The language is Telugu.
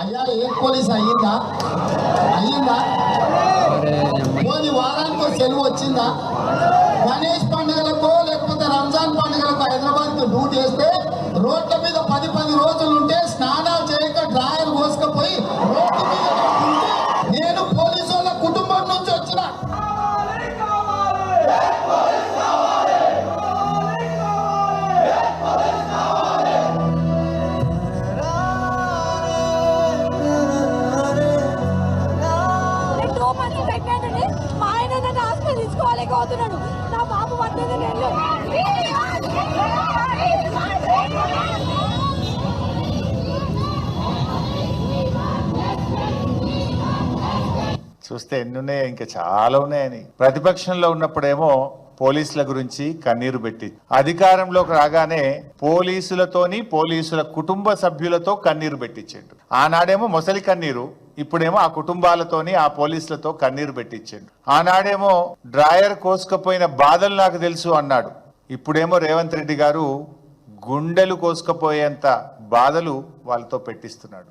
అయ్యా ఏ పోలీస్ అయ్యిందా? అయ్యిందా? పోని వారానికి సెలవు వచ్చిందా? గణేష్ పండుగలకో హాస్పిటల్ నా బాబు పద్దెనిమిది నేను. చూస్తే ఎన్ని ఉన్నాయో ఇంకా చాలా ఉన్నాయని. ప్రతిపక్షంలో ఉన్నప్పుడేమో పోలీసుల గురించి కన్నీరు పెట్టి. అధికారంలోకి రాగానే పోలీసులతోని పోలీసుల కుటుంబ సభ్యులతో కన్నీరు పెట్టించిండు. ఆనాడేమో మొసలి కన్నీరు ఇప్పుడేమో ఆ కుటుంబాలతోని ఆ పోలీసులతో కన్నీరు పెట్టించిండు. ఆనాడేమో డ్రాయర్ కోసుకపోయిన బాధలు నాకు తెలుసు అన్నాడు. ఇప్పుడేమో రేవంత్ రెడ్డి గారు గుండెలు కోసుకపోయేంత బాధలు వాళ్ళతో పెట్టిస్తున్నాడు.